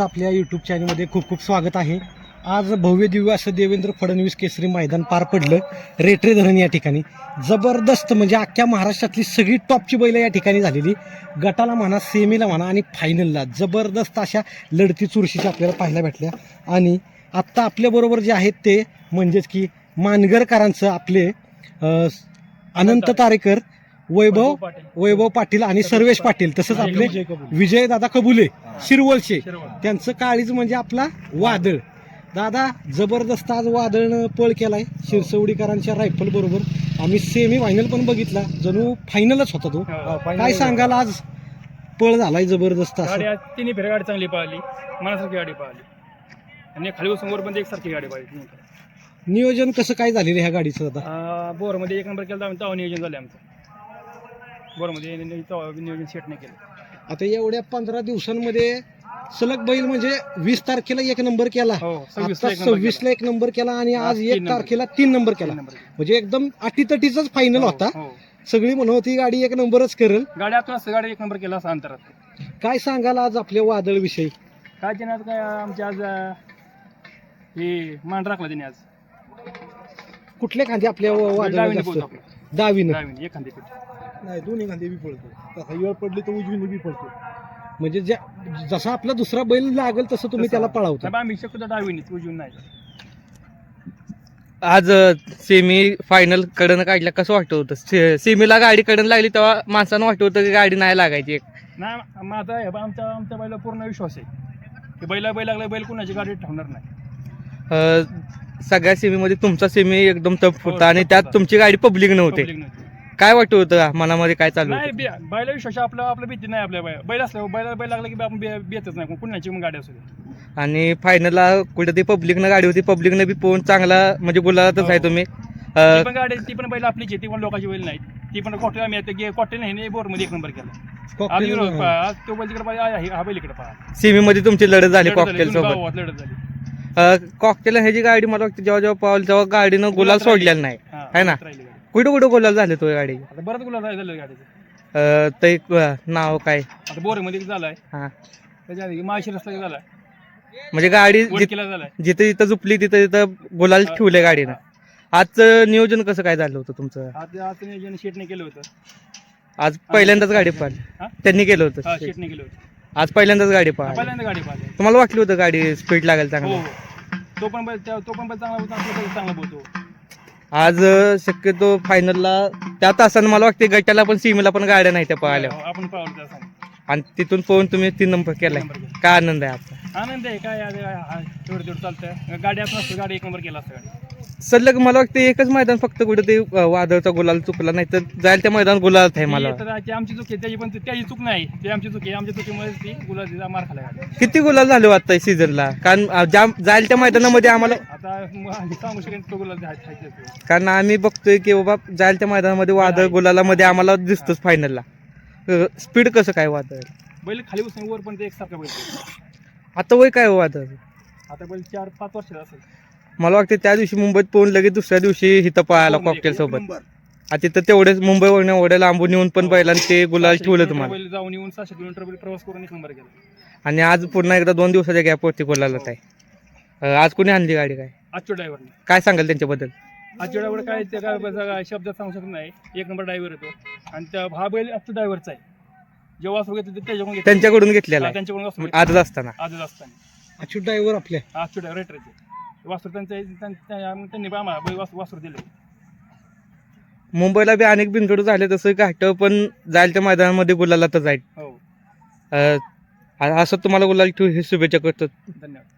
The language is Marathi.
आपल्या यूट्यूब चॅनलमध्ये खूप खूप स्वागत आहे. आज भव्य दिव्य असं देवेंद्र फडणवीस केसरी मैदान पार पडलं रेटरे धरण या ठिकाणी. जबरदस्त म्हणजे अख्ख्या महाराष्ट्रातली सगळी टॉपची बैलं या ठिकाणी झालेली. गटाला म्हणा सेमीला म्हणा आणि फायनलला जबरदस्त अशा लढती चुरशीच्या आपल्याला पाहायला भेटल्या. आणि आत्ता आपल्याबरोबर जे आहेत ते म्हणजेच की मानगरकरांचं आपले अनंत तारेकर वैभव वैभव पाटील. आणि सर्वेश पाटील तसंच आपले विजय दादा कबुले शिरवळचे त्यांचं काळीज म्हणजे आपला वादळ. दादा जबरदस्त आज वादळनं पळ केलाय. शिरसवडीकरांच्या रायफल बरोबर. आम्ही सेमी फायनल पण बघितला. जणू फायनलच होता तो. काय सांगाल आज? पळ झालाय जबरदस्त तिन्ही फेऱ्या गाडी चांगली पाहिली. मनासारखी गाडी पाहिली. आणि खाली वर पण एकसारखी गाडी पाहिली. नियोजन कसं काय झालेलं ह्या गाडीचं दादा आ, बोरमध्ये एक नंबर केला तेव्हा नियोजन झालं आमचं. बोरमध्ये तेव्हा नियोजन सेट नाही केलं. आता एवढ्या पंधरा दिवसांमध्ये सलग बैल म्हणजे वीस तारखेला एक नंबर केला. हो आता सव्वीसला एक नंबर केला आणि आज आज तीन एक नंबर. तारखेला तीन नंबर केला. म्हणजे एकदम अटीतटीचाच फायनल होता. सगळी म्हणत होती गाडी एक नंबरच करेल. गाडी आता असं गाडी एक नंबर केला असं अंतरात. काय सांगाल आज आपल्या वादळ विषयी काय त्याने आज काय आमच्या आज हे मान राखला त्याने आज. कुठल्या खांदी आपल्या वादळ डावीने जास्त बोलतो आपलं. डावीनं. डावीने एक खांदी पीठ नाही दोन्ही खांदे बी पळतो. तसा वेळ पडली तर उजवीने बी पळतो. म्हणजे ज्या जसा आपला दुसरा बैल लागेल तसं तुम्ही त्याला पळावता. नाही, आम्ही शक्यतो डावीने उजवून नाही. आज सेमी फायनल कडनं काढल्या कसं वाटत होतं? से- सेमीला गाडी कडन लागली तेव्हा माणसानं वाटत होतं की गाडी नाही लागायची एक. नाही माझा हे बा, आमच्या आमच्या बैला पूर्ण विश्वास आहे. की बैला बैल लागला बैल कुणाची गाडी ठेवणार नाही. अं, सगळ्या सेमीमध्ये तुमचा सेमी एकदम हो, होता आणि tough त्यात. तुमची गाडी पब्लिक नव्हते. Public नव्हती. काय वाटत होतं? मनामध्ये काय चालू नाही होतं? बे- बैला आपलं आपलं भीती नाही आपल्या बैल बैल असल्यावर बैला बैल लागला की आपण बे- बेतच नाही. कुणाची मग गाडी असू दे. आणि फायनलला कुठे ती पब्लिकनं गाडी होती पब्लिकनं बी पोहून चांगला म्हणजे गुलालातच आहे तुम्ही. ती अं, पण गाडी ती पण बैल आपलीच आहे. ती पण लोकांची बैल नाही. ती पण कॉटे आम्ही आता गे कॉटे नाही बोरमध्ये एक नंबर केला. आज Cocktail विरोध हा. पहा, आज तो बैल तिकडे पाहिजे हा बैल इकडे पहा. सेमीमध्ये तुमची लढत झाली लढत झाली, कॉकटेल सोबत. गावात लढत झाली. कॉकटेल ह्याची गाडी मला वाटतं जेव्हा जेव्हा पावलं तेव्हा गाडीनं गुलाल. सोडलेला नाही. हा, है ना? राहिली. गाडी. कुठं कुठं गुलाल झाले तो गाडी? आता बरंच गुलाब झालं गाडीचं. अं, ते नाव काय? आता बोरमध्ये एक झालाय. हा. त्याच्या आधी माळशी रस्ता झालाय. म्हणजे गाडी जिथ- वडकीला झालाय. जिथे जिथं झुपली तिथं तिथं गुलाल हा. ठेवले गाडीनं. आजचं नियोजन कसं काय झालं होतं तुमचं? नियोजन शेटने केलं होतं. आज पहिल्यांदाच गाडी पाहिली. हा? त्यांनी केलं हा होतं शेटने केलं होतं. आज पहिल्यांदाच गाडी पाहिली. पहिल्यांदा गाडी पाहिली. तुम्हाला वाटलं होतं गाडी स्पीड लागेल हो चांगलं? हो. तो पण बैल त्या- तो पण बैल चांगला होता आपला बैल चांगला बोलतो आज शक्यतो फायनलला त्या तासानं मला वाटते गटाला पण सीमेला पण गाड्या नाही त्या पळाल्या. हो, आपण पावलं आणि तिथून पोहून तुम्ही तीन नंबर केलाय. काय आनंद आहे आजचा आनंद आहे काय चालतंय. गाडी असं नसतं गाडी एक नंबर केला असतं गाडी. सलग मला वाटतं एकच मैदान फक्त कुठे ते वादळचा गुलाल चुकला नाही तर जाईल त्या मैदान गुलाल आहे मला. तर आमची चूक आहे त्याची पण त्याची चूक नाही. ती आमची चूक आहे. आमच्या चुकीमुळे ती गुलाबीचा मार खाला किती गुलाल झाले आता सीझनला कारण ज्या जाईल त्या मैदानामध्ये आम्हाला आता आम्ही सांगू शकेन तो आहे ते. कारण आम्ही बघतोय की बाबा जाईल त्या मैदानामध्ये वादळ गुलालामध्ये आम्हाला दिसतोच फायनलला स्पीड कसं काय वादळ? बैल खाली बसून वर पण ते एकसारखं बैल. आता वय काय हो वादळ? आता बैल चार पाच वर्षाचा असेल. मला वाटतं त्या दिवशी मुंबईत पोहून लगेच दुसऱ्या दिवशी इथं पळायला हो, कॉकटेल सोबत. तिथं तेवढेच मुंबईवरून एवढ्या लांबून येऊन पण बैलांनी ते गुलाल ठेवलं तुम्हाला. जाऊन येऊन सहाशे किलोमीटर प्रवास करून एक नंबर केला. आणि आज पुन्हा एकदा दोन दिवसाच्या गॅपवरती गुलालात आहे. अं, आज कोणी आणली गाडी काय? आजच्या ड्रायव्हरने काय सांगाल त्यांच्याबद्दल? आजच्या ड्रायव्हर काय ते काय शब्दात सांगू शकत नाही. एक नंबर ड्रायव्हर येतो. आणि त्या हा बैल आजच्या ड्रायव्हरचा आहे. जेव्हा वासरू घेतो ते त्याच्याकडून घेतलं. त्यांच्याकडून घेतलेला हा, आहे. त्यांच्याकडून घेतलं. आजच असताना. आजच असताना. अच्युत ड्रायव्हर आपल्या आजच्या ड्रायव्हर वासरू त्यांच्या त्यां- त्या- त्यांनी बा आम्हाला वासरू वासरू दिले. मुंबईला बी अनेक बिनजोड झाले तसं घाट पण जाईल त्या मैदानामध्ये गुलालातच आहे हो. अं, असं तुम्हाला गुलाल ठेवू हे शुभेच्छा करतो. धन्यवाद.